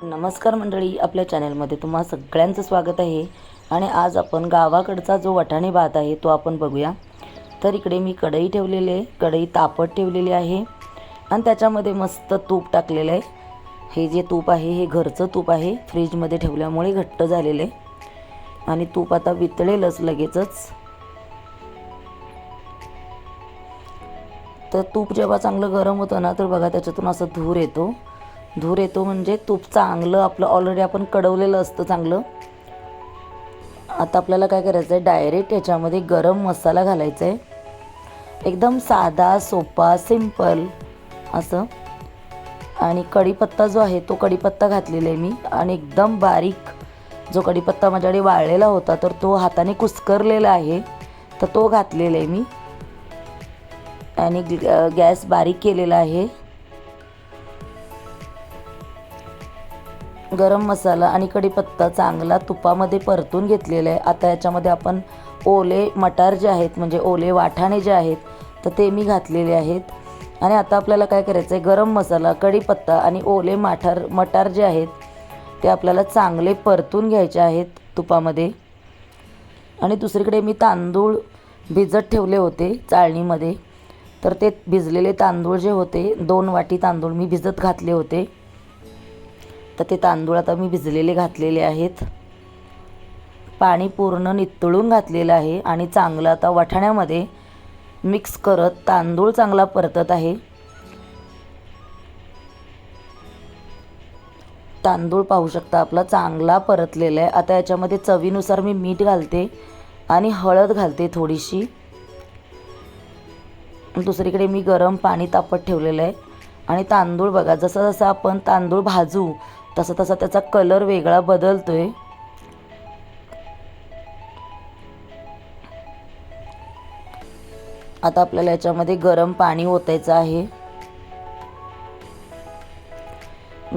नमस्कार मंडळी आपल्या चॅनलमध्ये तुम्हा सगळ्यांचं स्वागत आहे. आणि आज आपण गावाकडचा जो वटाणे भात आहे तो आपण बघूया. तर इकडे मी कढई ठेवलेली आहे कढई तापत ठेवलेली आहे. आणि त्याच्यामध्ये मस्त तूप टाकलेलं आहे. हे जे तूप आहे हे घरचं तूप आहे. फ्रीजमध्ये ठेवल्यामुळे घट्ट झालेलं आहे. आणि तूप आता वितळेलच लगेचच. तर तूप जेव्हा चांगलं गरम होतं ना तर बघा त्याच्यातून असं धूर येतो. धूर येतो म्हणजे तूप चांगलं आपलं ऑलरेडी आपण कडवलेलं असतं चांगलं. आता आपल्याला काय करायचं आहे? डायरेक्ट याच्यामध्ये गरम मसाला घालायचा आहे एकदम साधा सोपा सिंपल असं. आणि कढीपत्ता जो आहे तो कढीपत्ता घातलेला आहे मी. आणि एकदम बारीक जो कढीपत्ता माझ्याकडे वाळलेला होता तर तो हाताने कुस्करलेला आहे तर तो घातलेला आहे मी. आणि गॅस बारीक केलेला आहे. गरम मसाला आणि कढीपत्ता चांगला तुपामध्ये परतून घेतलेला आहे. आता याच्यामध्ये आपण ओले मटार जे आहेत म्हणजे ओले वाटाणे जे आहेत तर ते मी घातलेले आहेत. आणि आता आपल्याला काय करायचं आहे गरम मसाला कढीपत्ता आणि ओले माठार मटार जे आहेत ते आपल्याला चांगले परतून घ्यायचे आहेत तुपामध्ये. आणि दुसरीकडे मी तांदूळ भिजत ठेवले होते चाळणीमध्ये. तर ते भिजलेले तांदूळ जे होते दोन वाटी तांदूळ मी भिजत घातले होते. तर ते तांदूळ आता मी भिजलेले घातलेले आहेत. पाणी पूर्ण नितळून घातलेलं आहे आणि चांगलं आता वाटाण्यामध्ये मिक्स करत तांदूळ चांगला परतत आहे. तांदूळ पाहू शकता आपला चांगला परतलेला आहे. आता याच्यामध्ये चवीनुसार मी मीठ घालते आणि हळद घालते थोडीशी. दुसरीकडे मी गरम पाणी तापत ठेवलेलं आहे. आणि तांदूळ बघा जसं जसं आपण तांदूळ भाजू तसं तसा त्याचा कलर वेगळा बदलतोय. आता आपल्याला याच्यामध्ये गरम पाणी ओतायचं आहे.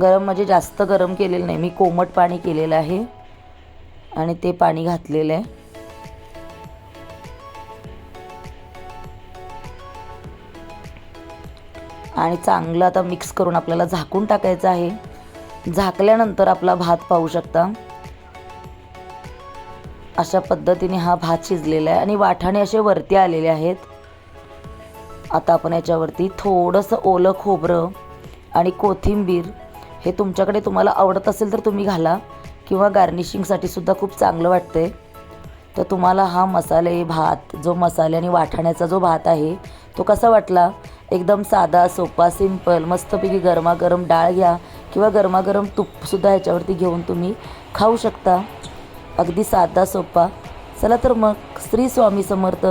गरम म्हणजे जास्त गरम केलेलं नाही मी कोमट पाणी केलेलं आहे. आणि ते पाणी घातलेलं आहे. आणि चांगलं आता मिक्स करून आपल्याला झाकून टाकायचं आहे. झाकल्यानंतर आपला भात पाहू शकता. अशा पद्धतीने हा भात शिजलेला आहे आणि वाठाणे असे वरती आलेले आहेत. आता आपण याच्यावरती थोडंसं ओलं खोबरं आणि कोथिंबीर हे तुमच्याकडे तुम्हाला आवडत असेल तर तुम्ही घाला किंवा गार्निशिंगसाठी सुद्धा खूप चांगलं वाटतंय. तर तुम्हाला हा मसाले भात जो मसाले आणि वाटाण्याचा जो भात आहे तो कसा वाटला? एकदम साधा सोपा सिंपल मस्तपैकी गरमागरम डाळ घ्या किंवा गरमागरम तूपसुद्धा ह्याच्यावरती घेऊन तुम्ही खाऊ शकता. अगदी साधा सोपा. चला तर मग श्री स्वामी समर्थ.